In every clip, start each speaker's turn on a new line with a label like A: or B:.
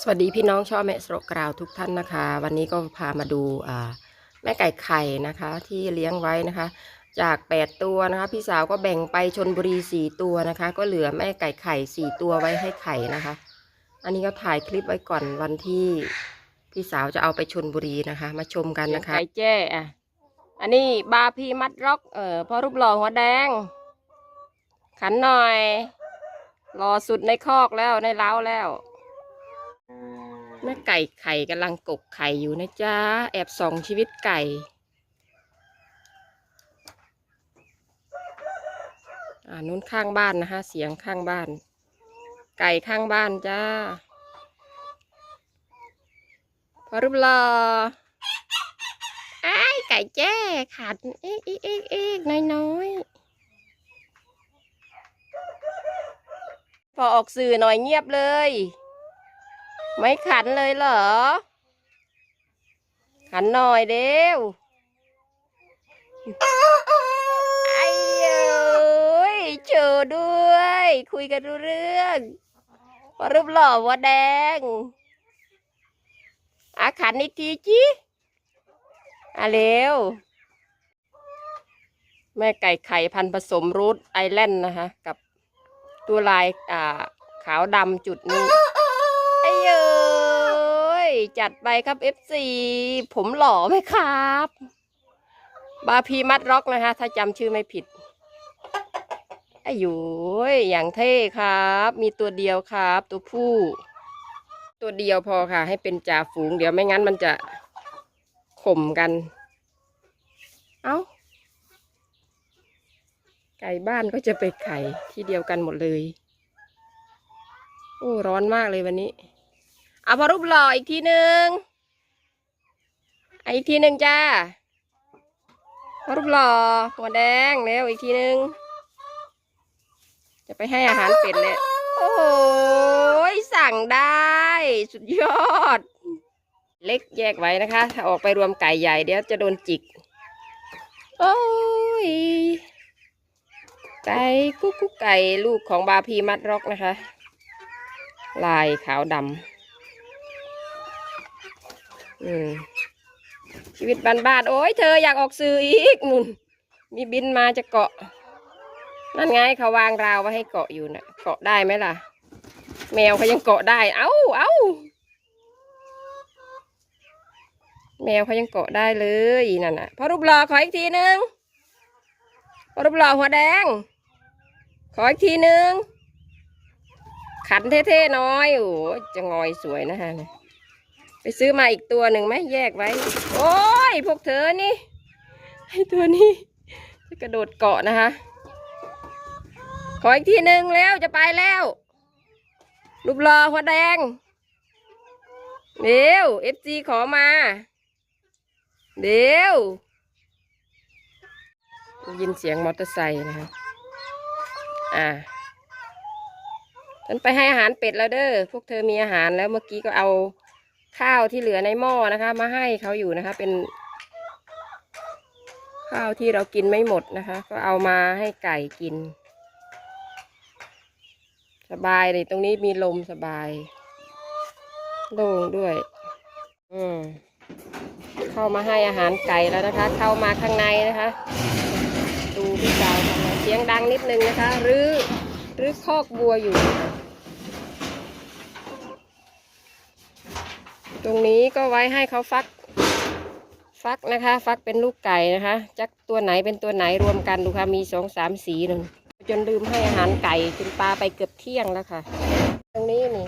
A: สวัสดีพี่น้องชอบแม่สโรกราวทุกท่านนะคะ วันนี้ก็พามาดูแม่ไก่ไข่นะคะ ที่เลี้ยงไว้นะคะ จาก 8 ตัวนะคะ พี่สาวก็แบ่งไปชนบุรี 4 ตัวนะคะ ก็เหลือแม่ไก่ไข่ 4 ตัวไว้ให้ไข่นะคะ อันนี้ก็ถ่ายคลิปไว้ก่อนวันที่พี่สาวจะเอาไปชนบุรีนะคะ มาชมกันนะคะไก่แจ้อะอันนี้บาพีมัดร็อกเออพ่อรูปหล่อหัวแดง ขันหน่อยรอสุดในคอกแล้วในเล้าแล้ว แม่ไก่ไข่กำลังกกไข่อยู่นะจ๊ะ แอบส่องชีวิตไก่ อ่านู้นข้างบ้านนะคะ เสียงข้างบ้าน ไก่ข้างบ้านจ้า พอรูปรอไอ้ไก่แจ้ขาดเอ๊กเอ๊กเอ๊กเอ๊กน้อยน้อยๆพอออกสื่อหน่อยเงียบเลย ไม่ขันเลยเหรอ ขันหน่อยเร็วไอ้เอ้ยเจอด้วย คุยกันรู้เรื่องว่ารูปหล่อว่าแดงอาขันอีกทีจิอะเร็ว แม่ไก่ไข่พันธุ์ผสมรูทไอแลนด์นะคะ กับตัวลายอ่าขาวดำจุดนี้ไอ้เอ้ย จัดไปครับ FC ผมหล่อไหมครับ บาพีมัดร็อกนะคะ ถ้าจำชื่อไม่ผิดไอ้ยูอย่างเท่ครับ มีตัวเดียวครับ ตัวผู้ ตัวเดียวพอค่ะ ให้เป็นจ่าฝูง เดี๋ยวไม่งั้นมันจะข่มกัน เอา้า ไก่บ้านก็จะไปไข่ที่เดียวกันหมดเลย โอ้ ร้อนมากเลยวันนี้ เอาพอรูปหล่ออีกทีหนึ่งอีกทีหนึ่งจ้าพอรูปหล่อหัวแดงเร็วอีกทีหนึ่งจะไปให้อาหารเป็ดเลยโอ้โหสั่งได้ สุดยอด เล็กแยกไว้นะคะ ถ้าออกไปรวมไก่ใหญ่เดี๋ยวจะโดนจิก โอ้ย ไก่กุ๊กกุ๊กไก่ลูกของบาพีมัดร็อกนะคะ ลายขาวดำ อืมชีวิตบ้านๆโอ้ยเธออยากออกสื่ออีกนุ่น มีบินมาจะเกาะ นั่นไงเขาวางราวไว้ให้เกาะอยู่นะ่ะ เกาะได้ไหมล่ะ แมวเขายังเกาะได้ เอ้าเอ้าแมวเขายังเกาะได้เลยนั่นน่ะพอรูปหล่อขออีกทีนึงพอรูปหล่อหัวแดง ขออีกทีนึงขันเท่ๆน้อยโอ้จะงอยสวยนะฮะเนี่ย ซื้อมาอีกตัวหนึ่งไหมแยกไว้ โอ้ยพวกเธอนี่ไอตัวนี้จะกระโดดเกาะนะคะ ขออีกทีหนึ่งแล้วจะไปแล้วรูปรอหัวแดงเดี๋ยวเอฟซีขอมาเดี๋ยวยินเสียงมอเตอร์ไซค์นะคะอ่าฉันไปให้อาหารเป็ดแล้วเด้อพวกเธอมีอาหารแล้วเมื่อกี้ก็เอา ข้าวที่เหลือในหม้อนะคะ มาให้เขาอยู่นะคะ เป็น ข้าวที่เรากินไม่หมดนะคะ ก็เอามาให้ไก่กิน สบายเลยตรงนี้มีลมสบายโล่งด้วย อืมเข้ามาให้อาหารไก่แล้วนะคะ เข้ามาข้างในนะคะ ดูพี่สาวทำงาเสียงดังนิดนึงนะคะ หรือหรือคอกบัวอยู่ ตรงนี้ก็ไว้ให้เขาฟัก ฟักนะคะ ฟักเป็นลูกไก่นะคะ จักตัวไหนเป็นตัวไหนรวมกันดูค่ะ มีสองสามสีหนึ่ง จนลืมให้อาหารไก่จนปลาไปเกือบเที่ยงแล้วค่ะ ตรงนี้นี่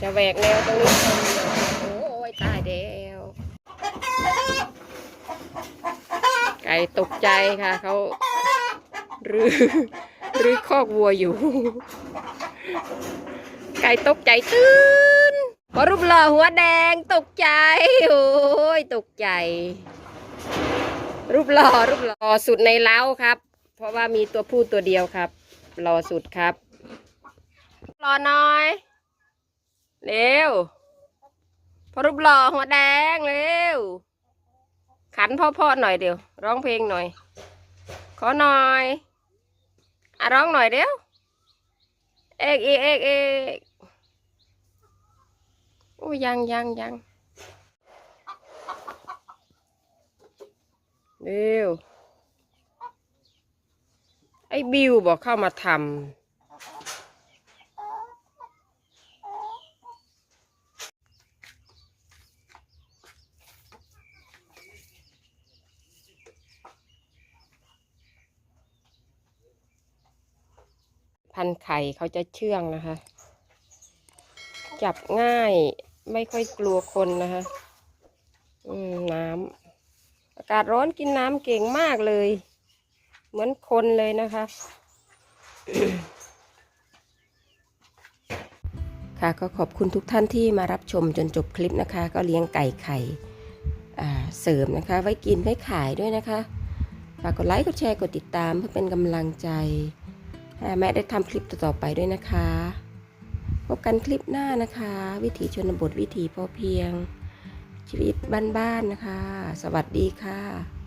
A: จะแหวกแนวตรงนี้โอ้ยตายแล้วไก่ตกใจค่ะเขาหรือหรือคอกวัวอยู่ ไก่ตกใจตื่น พอรูปหล่อหัวแดงตกใจ โอ้ยตกใจ รูปหล่อรูปหล่อสุดในเล้าครับ เพราะว่ามีตัวผู้ตัวเดียวครับหล่อสุดครับรอหน่อยเร็วพอรูปหล่อหัวแดงเร็วขันพ่อๆหน่อยเดียวร้องเพลงหน่อย ขอหน่อยอะร้องหน่อยเดียวเอกเอกเอกเอก ยังยังยังเร็วไอ้บิวบอกเข้ามาทำพันไข่เขาจะเชื่องนะคะ จับง่าย ไม่ค่อยกลัวคนนะคะอืมน้ำอากาศร้อนกินน้ำเก่งมากเลย เหมือนคนเลยนะคะค่ะก็ขอบคุณทุกท่านที่มารับชมจนจบคลิปนะคะ ก็เลี้ยงไก่ไข่เสริมนะคะ ไว้กินไว้ขายด้วยนะคะฝากกดไลค์กดแชร์กดติดตามเพื่อเป็นกำลังใจแม่ได้ทำคลิปต่อๆไปด้วยนะคะ พบกันคลิปหน้านะคะ วิถีชนบทวิถีพอเพียง ชีวิตบ้านๆนะคะ สวัสดีค่ะ